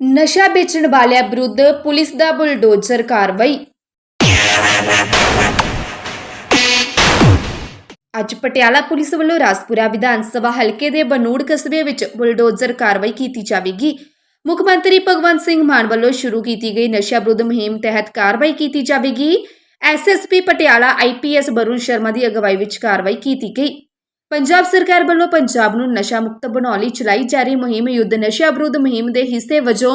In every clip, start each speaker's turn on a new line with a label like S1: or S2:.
S1: ਨਸ਼ਾ ਵੇਚਣ ਵਾਲਿਆਂ ਵਿਰੁੱਧ ਪੁਲਿਸ ਦਾ ਬੁਲਡੋਜ਼ਰ ਕਾਰਵਾਈ। ਅੱਜ ਪਟਿਆਲਾ ਪੁਲਿਸ ਵੱਲੋਂ ਰਾਜਪੁਰਾ ਵਿਧਾਨ ਸਭਾ ਹਲਕੇ ਦੇ ਬਨੂੜ ਕਸਬੇ ਵਿੱਚ ਬੁਲਡੋਜ਼ਰ ਕਾਰਵਾਈ ਕੀਤੀ ਜਾਵੇਗੀ। ਮੁੱਖ ਮੰਤਰੀ ਭਗਵੰਤ ਸਿੰਘ ਮਾਨ ਵੱਲੋਂ ਸ਼ੁਰੂ ਕੀਤੀ ਗਈ ਨਸ਼ਾ ਵਿਰੁੱਧ ਮੁਹਿੰਮ ਤਹਿਤ ਕਾਰਵਾਈ ਕੀਤੀ ਜਾਵੇਗੀ। ਐਸਐਸਪੀ ਪਟਿਆਲਾ ਆਈਪੀਐਸ ਬਰੁਣ ਸ਼ਰਮਾ ਦੀ ਅਗਵਾਈ ਵਿੱਚ ਕਾਰਵਾਈ ਕੀਤੀ ਗਈ। ਪੰਜਾਬ ਸਰਕਾਰ ਵੱਲੋਂ ਪੰਜਾਬ ਨੂੰ ਨਸ਼ਾ ਮੁਕਤ ਬਣਾਉਣ ਲਈ ਚਲਾਈ ਜਾ ਰਹੀ ਮੁਹਿੰਮ, ਯੁੱਧ ਨਸ਼ਾ ਵਿਰੁੱਧ ਮੁਹਿੰਮ ਦੇ ਹਿੱਸੇ ਵਜੋਂ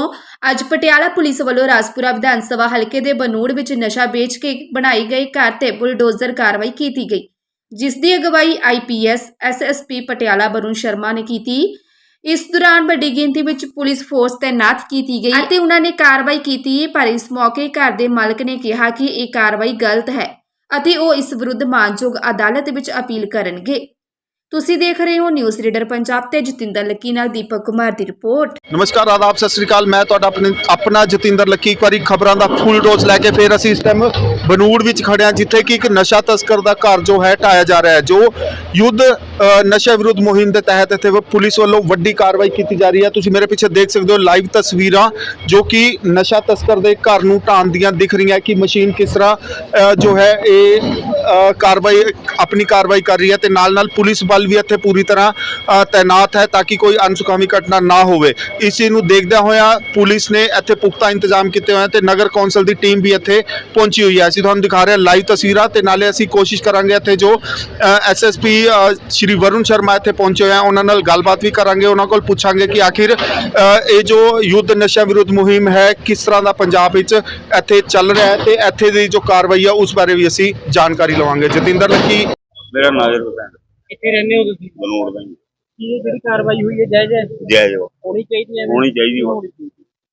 S1: ਅੱਜ ਪਟਿਆਲਾ ਪੁਲਿਸ ਵੱਲੋਂ ਰਾਜਪੁਰਾ ਵਿਧਾਨ ਸਭਾ ਹਲਕੇ ਦੇ ਬਨੂੜ ਵਿੱਚ ਨਸ਼ਾ ਵੇਚ ਕੇ ਬਣਾਈ ਗਈ ਘਰ ਤੇ ਬੁਲਡੋਜ਼ਰ ਕਾਰਵਾਈ ਕੀਤੀ ਗਈ, ਜਿਸ ਦੀ ਅਗਵਾਈ ਆਈਪੀਐਸ ਐਸਐਸਪੀ ਪਟਿਆਲਾ ਬਰੁਣ ਸ਼ਰਮਾ ਨੇ ਕੀਤੀ। ਇਸ ਦੌਰਾਨ ਵੱਡੀ ਗਿਣਤੀ ਵਿੱਚ ਪੁਲਿਸ ਫੋਰਸ ਤੈਨਾਤ ਕੀਤੀ ਗਈ ਅਤੇ ਉਹਨਾਂ ਨੇ ਕਾਰਵਾਈ ਕੀਤੀ, ਪਰ ਇਸ ਮੌਕੇ ਘਰ ਦੇ ਮਾਲਕ ਨੇ ਕਿਹਾ ਕਿ ਇਹ ਕਾਰਵਾਈ ਗਲਤ ਹੈ ਅਤੇ ਉਹ ਇਸ ਵਿਰੁੱਧ ਮਾਨਯੋਗ ਅਦਾਲਤ ਵਿੱਚ ਅਪੀਲ ਕਰਨਗੇ। ਤੁਸੀਂ ਦੇਖ ਰਹੇ ਹੋ ਨਿਊਜ਼ ਰੀਡਰ ਪੰਜਾਬ ਤੇ ਜਤਿੰਦਰ ਲੱਕੀ ਨਾਲ ਦੀਪਕ ਕੁਮਾਰ ਦੀ ਰਿਪੋਰਟ।
S2: ਨਮਸਕਾਰ, ਆਦਾਬ, ਸਤਿ ਸ੍ਰੀ ਅਕਾਲ। ਮੈਂ ਤੁਹਾਡਾ ਆਪਣੇ ਆਪਣਾ ਜਤਿੰਦਰ ਲੱਕੀ ਇੱਕ ਵਾਰੀ ਖਬਰਾਂ ਦਾ ਫੁੱਲ ਡੋਜ਼ ਲੈ ਕੇ ਫੇਰ ਅਸੀਂ ਇਸ ਟਾਈਮ ਬਨੂੜ ਵਿੱਚ ਖੜੇ ਹਾਂ, ਜਿੱਥੇ ਕਿ ਇੱਕ ਨਸ਼ਾ ਤਸਕਰ ਦਾ ਘਰ ਜੋ ਹੈ, ਢਾਇਆ ਜਾ ਰਿਹਾ ਹੈ, ਜੋ ਯੁੱਧ ਨਸ਼ਾ ਵਿਰੁੱਧ ਮੁਹਿੰਮ ਦੇ ਤਹਿਤ ਇੱਥੇ ਪੁਲਿਸ ਵੱਲੋਂ ਵੱਡੀ ਕਾਰਵਾਈ ਕੀਤੀ ਜਾ ਰਹੀ ਹੈ। ਤੁਸੀਂ ਮੇਰੇ ਪਿੱਛੇ ਦੇਖ ਸਕਦੇ ਹੋ ਲਾਈਵ ਤਸਵੀਰਾਂ, ਜੋ ਕਿ ਨਸ਼ਾ ਤਸਕਰ ਦੇ ਘਰ ਨੂੰ ਢਾਣ ਦੀਆਂ ਦਿਖ ਰਹੀਆਂ ਕਿ ਮਸ਼ੀਨ ਕਿਸ ਤਰ੍ਹਾਂ ਜੋ ਹੈ, ਇਹ ਕਾਰਵਾਈ ਆਪਣੀ ਕਾਰਵਾਈ ਕਰ ਰਹੀ ਹੈ ਤੇ ਨਾਲ ਨਾਲ ਪੁਲਿਸ ਬਲ ਵੀ ਇੱਥੇ ਪੂਰੀ ਤਰ੍ਹਾਂ ਅ, ਤੈਨਾਤ ਹੈ ਤਾਂ ਕਿ ਕੋਈ ਅਨਸੁਖਾਵੀ ਘਟਨਾ ਨਾ ਹੋਵੇ। ਇਸ ਚੀਜ਼ ਨੂੰ ਦੇਖਦਿਆਂ ਹੋਇਆਂ ਪੁਲਿਸ ਨੇ ਇੱਥੇ ਪੁਖਤਾ ਇੰਤਜ਼ਾਮ ਕੀਤੇ ਹੋਏ ਤੇ ਨਗਰ ਕੌਂਸਲ ਦੀ ਟੀਮ ਵੀ ਇੱਥੇ ਪਹੁੰਚੀ ਹੋਈ ਹੈ। ਅਸੀਂ ਤੁਹਾਨੂੰ ਦਿਖਾ ਰਹੇ ਹਾਂ ਲਾਈਵ ਤਸਵੀਰਾਂ ਤੇ ਨਾਲੇ ਅਸੀਂ ਕੋਸ਼ਿਸ਼ ਕਰਾਂਗੇ ਇੱਥੇ ਜੋ ਐਸਐਸਪੀ ਸ਼੍ਰੀ ਵਰੁਣ ਸ਼ਰਮਾ ਇੱਥੇ ਪਹੁੰਚੇ ਹੋਏ ਆ। ਉਹਨਾਂ ਨਾਲ ਗੱਲਬਾਤ ਵੀ ਕਰਾਂਗੇ ਉਹਨਾਂ ਕੋਲ ਪੁੱਛਾਂਗੇ ਕਿ ਆਖਿਰ ਇਹ ਜੋ ਯੁੱਧ ਨਸ਼ਾ ਵਿਰੁੱਧ ਮੁਹਿੰਮ ਹੈ ਕਿਸ ਤਰ੍ਹਾਂ ਦਾ ਪੰਜਾਬ ਵਿੱਚ ਇੱਥੇ ਚੱਲ ਰਿਹਾ ਹੈ ਤੇ ਇੱਥੇ ਦੀ ਜੋ ਕਾਰਵਾਈ ਆ ਉਸ ਬਾਰੇ ਵੀ ਅਸੀਂ ਜਾਣਕਾਰੀ ਲਵਾਂਗੇ। ਜਤਿੰਦਰ ਲੱਕੀ।
S3: ਮੇਰਾ ਨਾਜ਼ਰ ਹੁਸੈਨ
S4: ਕਿੱਥੇ ਰਹਿੰਦੇ ਹੋ ਤੁਸੀਂ?
S3: ਬਨੂੜ ਦਾ ਜੀ।
S4: ਕੀ ਇਹ ਜਿਹੜੀ ਕਾਰਵਾਈ ਹੋਈ ਹੈ ਜਾਇਜ਼ ਹੈ
S3: ਜੈ ਜੋ।
S4: ਹੋਣੀ ਚਾਹੀਦੀ ਹੈ?
S3: ਹੋਣੀ ਚਾਹੀਦੀ ਵਾ।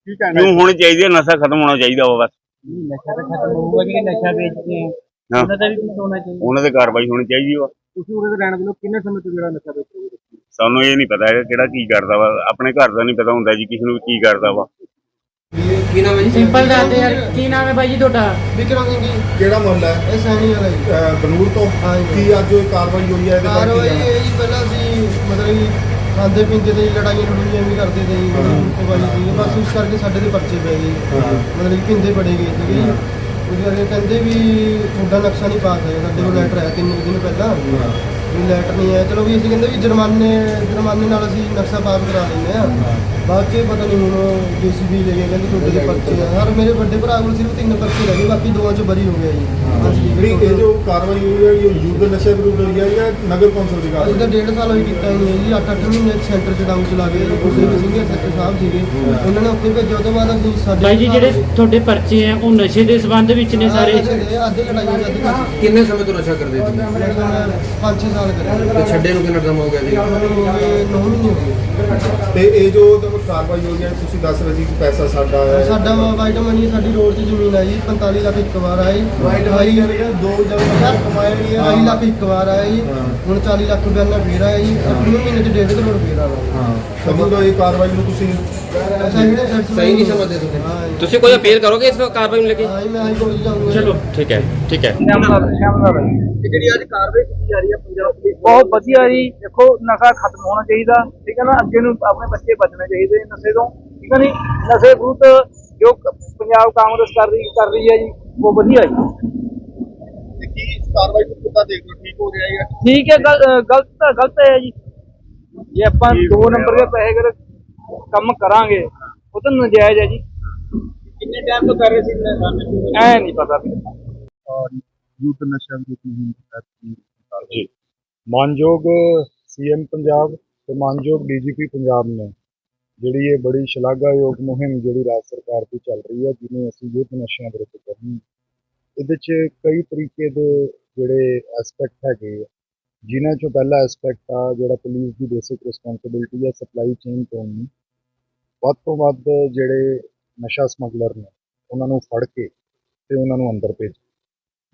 S2: ਕੀ
S3: ਕਿਉਂ ਹੋਣੀ ਚਾਹੀਦੀ ਹੈ? ਨਸ਼ਾ ਖਤਮ ਹੋਣਾ ਚਾਹੀਦਾ ਵਾ ਬਸ।
S4: ਨਸ਼ਾ ਤਾਂ ਖਤਮ ਹੋਊਗਾ ਜਿਹੜੇ ਨਸ਼ਾ ਵੇਚਦੇ ਆ।
S3: ਹਾਂ।
S4: ਉਹਨਾਂ ਦਾ ਵੀ ਕੁਝ ਹੋਣਾ ਚਾਹੀਦਾ।
S3: ਉਹਨਾਂ ਤੇ ਕਾਰਵਾਈ ਹੋਣੀ ਚਾਹੀਦੀ ਵਾ।
S4: ਤੁਸੀਂ ਉਹਦੇ ਰਹਿਣ ਵੱਲੋਂ ਕਿੰਨੇ ਸਮੇਂ ਤੋਂ ਜਿਹੜਾ ਨਸ਼ਾ ਵੇਚ ਰਹੇ ਹੋ?
S3: ਸਾਨੂੰ ਇਹ ਨਹੀਂ ਪਤਾ ਹੈਗਾ ਕਿਹੜਾ ਕੀ ਕਰਦਾ ਵਾ। ਆਪਣੇ ਘਰ ਦਾ ਨਹੀਂ ਪਤਾ ਹੁੰਦਾ ਜੀ ਕਿਸੇ ਨੂੰ ਵੀ ਕੀ ਕਰਦਾ ਵਾ।
S5: ਕੀ ਨਾਮ ਹੈ ਜੀ?
S4: ਸਿੰਪਲ ਦੱਸਦੇ ਯਾਰ ਕੀ ਨਾਮ ਹੈ ਬਾਈ ਜੀ ਤੁਹਾਡਾ?
S5: ਵਿਕਰਮ ਸਿੰਘ ਜੀ।
S2: ਕਿਹੜਾ ਮੁਹੱਲਾ ਹੈ?
S5: ਇਹ ਸੈਣੀ ਵਾਲਾ ਜੀ।
S2: ਬਨੂੜ ਤੋਂ?
S5: ਹਾਂਜੀ।
S2: ਕੀ ਅੱਜ ਇਹ ਕਾਰਵਾਈ ਹੋਈ ਹੈ? ਇਹਦੇ ਬਾਰੇ
S5: ਕਾਰਵਾਈ
S2: ਕੀ ਕਹਿਣਾ?
S5: ਇਹ ਜੀ ਪਹਿਲਾਂ ਅਸੀਂ ਮਤਲਬ ਕਿ ਖਾਂਦੇ ਪੀਂਦੇ ਤੇ ਜੀ ਲੜਾਈਆਂ ਲੜੂਈਆਂ ਵੀ ਕਰਦੇ ਤੇ ਜੀ ਵਾਲੀ ਸੀ ਬਸ ਉਸ ਕਰਕੇ ਸਾਡੇ ਦੇ ਪਰਚੇ ਪੈ ਗਏ ਜੀ।
S2: ਹਾਂ।
S5: ਮਤਲਬ ਕਿ ਪਿੰਦੇ ਬੜੇ ਗਏ ਸੀਗੇ ਜੀ। ਉਸ ਕਰਕੇ ਕਹਿੰਦੇ ਵੀ ਤੁਹਾਡਾ ਨਕਸ਼ਾ ਨਹੀਂ ਪਾਸ ਹੈ ਸਾਡੇ ਕੋਲ ਲੈਟਰ ਆਇਆ ਤਿੰਨ ਕੁ ਦਿਨ ਪਹਿਲਾਂ। ਵੀ ਲੈਟਰ ਨਹੀਂ ਆਇਆ ਚਲੋ ਵੀ ਅਸੀਂ ਕਹਿੰਦੇ ਵੀ ਜੁਰਮਾਨੇ ਜੁਰਮਾਨੇ ਨਾਲ ਅਸੀਂ ਨਕਸ਼ਾ ਪਾਸ ਕਰਾ ਲੈਂਦੇ ਆ ਬਾਅਦ ਚ ਪਤਾ ਨਹੀਂ ਹੁਣ ਜੀਸੀਬੀ ਲੈ ਗਏ ਕਹਿੰਦੇ ਤੁਹਾਡੇ ਦੇ ਪਰਚੇ ਆ। ਹਰ ਮੇਰੇ ਵੱਡੇ ਭਰਾ ਕੋਲ ਸਿਰਫ ਤਿੰਨ ਪਰਚੇ ਰਹਿ ਗਏ ਬਾਕੀ ਦੋਵਾਂ ਚ ਬਰੀ ਹੋ ਗਿਆ ਜੀ। ਹਾਂਜੀ
S2: ਜਿਹੜੀ ਇਹ ਜੋ ਕਾਰਵਾਈ ਹੋਈ ਹੈ ਇਹ ਯੁੱਧ ਨਸ਼ਾ ਵਿਰੁੱਧ ਹੋਈ ਹੈ ਜਾਂ ਨਗਰ ਕੌਂਸਲ ਦੀ
S5: ਅਸੀਂ
S2: ਕਾਰਵਾਈ
S5: ਤਾਂ ਡੇਢ ਸਾਲ ਹੋਈ ਕੀਤਾ ਹੀ ਨਹੀਂ ਜੀ 8-8 ਮਹੀਨੇ ਸੈਂਟਰ ਚ ਡਾਊਨ ਚਲਾ ਗਏ ਗੁਰਦੇਵ ਸਿੰਘ ਸੈਕਟਰ ਸਾਹਿਬ ਸੀਗੇ ਉਹਨਾਂ ਨੇ ਉੱਥੇ ਭੇਜਿਆ। ਤੋਂ ਬਾਅਦ ਅਸੀਂ ਸਾਡੇ
S4: ਬਾਈ ਜੀ ਜਿਹੜੇ ਤੁਹਾਡੇ ਪਰਚੇ ਆ ਉਹ ਨਸ਼ੇ ਦੇ ਸੰਬੰਧ ਵਿੱਚ ਨੇ ਸਾਰੇ?
S5: ਅੱਧੇ ਲੜਾਈਆਂ
S6: ਕਿੰਨੇ ਸਮੇਂ ਤੋਂ ਨਸ਼ਾ ਕਰਦੇ ਸੀ
S5: 5-6
S6: ਤੇ ਛੱਡੇ ਨੂੰ ਕਿੰਨਾ ਟਾਈਮ ਹੋ ਗਿਆ ਜੀ?
S5: ਹੋ ਗਏ 9 ਮਹੀਨੇ ਹੋ ਗਏ
S2: ਤੇ ਇਹ ਜੋ ਕਾਰਵਾਈ ਹੋਈ ਹੈ ਤੁਸੀਂ ਦੱਸ ਰਹੇ ਸੀ ਕਿ ਪੈਸਾ ਸਾਡਾ ਹੈ।
S5: ਸਾਡਾ ਵਾਈਟ ਮਨੀ ਸਾਡੀ ਰੋਡ 'ਚ ਜ਼ਮੀਨ ਆਈ 45 ਲੱਖ ਇੱਕ ਵਾਰ ਆਈ
S2: ਵਾਈਟ ਜਿਹੜੀ ਦੋ ਜਗ੍ਹਾ ਕਮਾਇਆ ਨਹੀਂ ਹੈ।
S5: 2 ਲੱਖ ਇੱਕ ਵਾਰ ਆਇਆ ਜੀ
S2: ਹਾਂ।
S5: ਹੁਣ 40 ਲੱਖ ਰੁਪਏ ਨਾਲ ਫੇਰ ਆਇਆ ਜੀ ਅਗਲੇ ਮਹੀਨੇ 'ਚ 1.5 ਕਰੋੜ ਫੇਰ ਆਵਾ
S2: ਹਾਂ ਤੋਂ ਇਹ ਕਾਰਵਾਈ ਨੂੰ ਤੁਸੀਂ
S5: ਸਹੀ
S6: ਨਹੀਂ ਸਮਝਦੇ ਤੁਸੀਂ?
S5: ਜੀ।
S7: ਤੁਸੀਂ ਕੋਈ ਅਪੀਲ ਕਰੋਗੇ ਇਸ ਕਾਰਵਾਈ ਨੂੰ ਲੈ ਕੇ?
S5: ਹਾਂ ਜੀ, ਮੈਂ ਹਾਈ ਕੋਰਟ ਜਾਊਂਗਾ
S7: ਚਲੋ ਠੀਕ ਹੈ ਠੀਕ ਹੈ।
S4: ਜਿਹੜੀ ਅੱਜ ਕਾਰਵਾਈ ਕੀਤੀ ਜਾ ਰਹੀ ਹੈ ਪੰਜਾਬ ਬਹੁਤ ਵਧੀਆ ਜੀ। ਦੇਖੋ ਨਸ਼ਾ ਖਤਮ ਹੋਣਾ ਚਾਹੀਦਾ ਠੀਕ ਹੈ ਨਾ? ਅੱਗੇ ਨੂੰ ਆਪਣੇ ਬੱਚੇ ਬਚਣੇ ਚਾਹੀਦੇ ਨਸ਼ੇ ਤੋਂ ਠੀਕ ਹੈ ਨਹੀਂ ਨਸ਼ੇ ਵਿਰੁੱਧ ਜੋ ਪੰਜਾਬ ਕਾਂਗਰਸ ਕਰ ਰਹੀ ਕਰ ਰਹੀ ਹੈ ਜੀ ਉਹ ਵਧੀਆ ਜੀ।
S2: ਕੀ ਕਾਰਵਾਈ ਨੂੰ ਕਿੱਦਾਂ ਦੇਖ ਰਹੇ ਹੋ? ਠੀਕ ਹੋ ਰਿਹਾ ਹੈ
S4: ਠੀਕ ਹੈ ਗਲਤ ਤਾਂ ਗਲਤ ਹੈ ਜੀ। ਜੇ ਆਪਾਂ ਦੋ ਨੰਬਰ ਦੇ ਪੈਸੇ ਅਗਰ ਕੰਮ ਕਰਾਂਗੇ ਉਹ ਤਾਂ ਨਜਾਇਜ਼ ਹੈ ਜੀ। ਕਿੰਨੇ ਟਾਈਮ ਤੋਂ ਕਰ ਰਹੇ ਸੀ ਐ ਨਹੀਂ ਪਤਾ ਵੀ।
S2: ਯੁੱਧ ਨਸ਼ਾ ਵਿਰੁੱਧ ਮੁਹਿੰਮ ਤਹਿਤ ਕੀ
S8: ਜੀ। ਮਾਨਯੋਗ ਸੀਐਮ ਪੰਜਾਬ ਤੇ ਮਾਨਯੋਗ ਡੀਜੀਪੀ ਪੰਜਾਬ ਨੇ ਜਿਹੜੀ ਇਹ ਬੜੀ ਸ਼ਲਾਘਾਯੋਗ ਮੁਹਿੰਮ ਜਿਹੜੀ ਰਾਜ ਸਰਕਾਰ ਦੀ ਚੱਲ ਰਹੀ ਹੈ, ਜਿਹਨੂੰ ਅਸੀਂ ਯੁੱਧ ਨਸ਼ਿਆਂ ਵਿਰੁੱਧ ਕਰਨੀ ਇਹਦੇ 'ਚ ਕਈ ਤਰੀਕੇ ਦੇ ਜਿਹੜੇ ਐਸਪੈਕਟ ਹੈਗੇ ਆ। ਜਿਨ੍ਹਾਂ 'ਚੋਂ ਪਹਿਲਾ ਐਸਪੈਕਟ ਆ, ਜਿਹੜਾ ਪੁਲਿਸ ਦੀ ਬੇਸਿਕ ਰਿਸਪੌਂਸਿਬਿਲਟੀ ਹੈ ਸਪਲਾਈ ਚੇਨ ਤੋੜਨੀ ਵੱਧ ਤੋਂ ਵੱਧ ਜਿਹੜੇ ਨਸ਼ਾ ਸਮਗਲਰ ਨੇ, ਉਹਨਾਂ ਨੂੰ ਫੜ ਕੇ ਤੇ ਉਹਨਾਂ ਨੂੰ ਅੰਦਰ ਭੇਜ।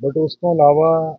S8: ਬਟ ਉਸ ਤੋਂ ਇਲਾਵਾ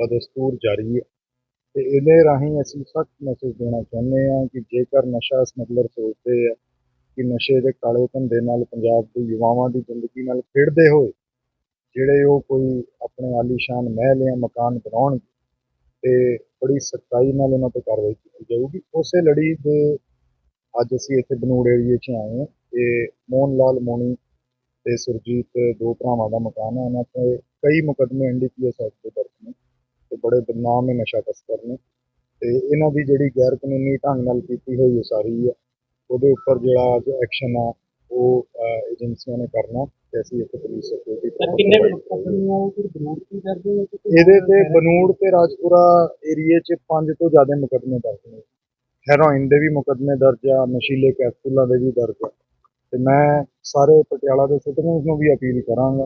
S8: ਬਦਸਤੂਰ ਜਾਰੀ ਹੈ। ਤੇ ਇਹਦੇ ਰਾਹੀਂ ਅਸੀਂ ਸਖਤ ਮੈਸੇਜ ਦੇਣਾ ਚਾਹੁੰਦੇ ਹਾਂ ਕਿ ਜੇਕਰ ਨਸ਼ਾ ਸਮਗਲਰ ਸੋਚਦੇ ਆ ਕਿ ਨਸ਼ੇ ਦੇ ਕਾਲੇ ਧੰਦੇ ਨਾਲ ਪੰਜਾਬ ਦੇ ਯੁਵਾਵਾਂ ਦੀ ਜ਼ਿੰਦਗੀ ਨਾਲ ਖੇਡਦੇ ਹੋਏ ਜਿਹੜੇ ਉਹ ਕੋਈ ਆਪਣੇ ਆਲੀਸ਼ਾਨ ਮਹਿਲ ਜਾਂ ਮਕਾਨ ਬਣਾਉਣਗੇ ਤੇ ਬੜੀ ਸਖਤਾਈ ਨਾਲ ਉਹਨਾਂ ਤੇ ਕਾਰਵਾਈ ਕੀਤੀ ਜਾਊਗੀ। ਉਸੇ ਲੜੀ ਦੇ ਅੱਜ ਅਸੀਂ ਇੱਥੇ ਬਨੂੜ ਏਰੀਏ 'ਚ ਆਏ ਹਾਂ। ਤੇ ਮੋਹਨ ਲਾਲ ਮੋਣੀ ਤੇ ਸੁਰਜੀਤ, ਦੋ ਭਰਾਵਾਂ ਦਾ ਮਕਾਨ ਹੈ। ਉਹਨਾਂ ਤੇ ਕਈ ਮੁਕੱਦਮੇ ਐਨਡੀਪੀਐਸ ਐਕਟ ਦੇ ਦਰਜ ਨੇ। ਤੇ ਬੜੇ ਬਦਨਾਮ ਹੈ ਨਸ਼ਾ ਤਸਕਰ ਨੇ। ਤੇ ਇਹਨਾਂ ਦੀ ਜਿਹੜੀ ਗੈਰ ਕਾਨੂੰਨੀ ਢੰਗ ਨਾਲ ਕੀਤੀ ਹੋਈ ਉਸਾਰੀ ਹੈ ਉਹਦੇ ਉੱਪਰ ਜਿਹੜਾ ਅੱਜ ਐਕਸ਼ਨ ਆ ਉਹ ਏਜੰਸੀਆਂ ਨੇ ਕਰਨਾ ਤੇ ਅਸੀਂ ਇੱਥੇ ਪੁਲਿਸ ਸਿਕਿਉਰਿਟੀ
S4: ਕਿੰਨੇ
S8: ਇਹਦੇ ਤੇ ਬਨੂੜ ਤੇ ਰਾਜਪੁਰਾ ਏਰੀਏ 'ਚ ਪੰਜ ਤੋਂ ਜ਼ਿਆਦਾ ਮੁਕੱਦਮੇ ਦਰਜ ਨੇ। ਹੈਰੋਇਨ ਦੇ ਵੀ ਮੁਕੱਦਮੇ ਦਰਜ ਆ ਨਸ਼ੀਲੇ ਕੈਪਸੂਲਾਂ ਦੇ ਵੀ ਦਰਜ ਆ। ਤੇ ਮੈਂ ਸਾਰੇ ਪਟਿਆਲਾ ਦੇ ਸਿਟੀਜ਼ਨਸ ਨੂੰ ਵੀ ਅਪੀਲ ਕਰਾਂਗਾ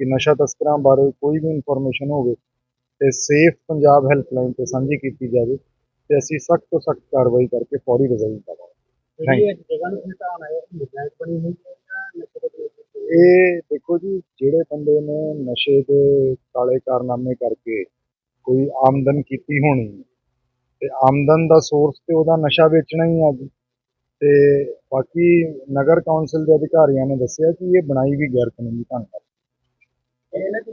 S8: ਕਿ ਨਸ਼ਾ ਤਸਕਰਾਂ ਬਾਰੇ ਕੋਈ ਵੀ ਇਨਫੋਰਮੇਸ਼ਨ ਹੋਵੇ ਤੇ ਸੇਫ ਪੰਜਾਬ ਹੈਲਪਲਾਈਨ ਤੇ ਸਾਂਝੀ ਕੀਤੀ ਜਾਵੇ ਤੇ ਅਸੀਂ ਸਖਤ ਤੋਂ ਸਖਤ ਕਾਰਵਾਈ ਕਰਕੇ ਫੌਰੀ ਰਿਜ਼ਲਟ ਦਵਾਂਗੇ ਇਹ ਦੇਖੋ ਜੀ ਜਿਹੜੇ ਬੰਦੇ ਨੇ ਨਸ਼ੇ ਦੇ ਕਾਲੇ ਕਾਰਨਾਮੇ ਕਰਕੇ ਕੋਈ ਆਮਦਨ ਕੀਤੀ ਹੋਣੀ ਤੇ ਆਮਦਨ ਦਾ ਸੋਰਸ ਤੇ ਉਹਦਾ ਨਸ਼ਾ ਵੇਚਣਾ ਹੀ ਆ ਜੀ ਤੇ ਬਾਕੀ ਨਗਰ ਕੌਂਸਲ ਦੇ ਅਧਿਕਾਰੀਆਂ ਨੇ ਦੱਸਿਆ ਕਿ ਇਹ ਬਣਾਈ ਵੀ ਗੈਰ ਕਾਨੂੰਨੀ ਢੰਗ ਨਾਲ।
S4: ਇਹਨਾਂ ਦੀ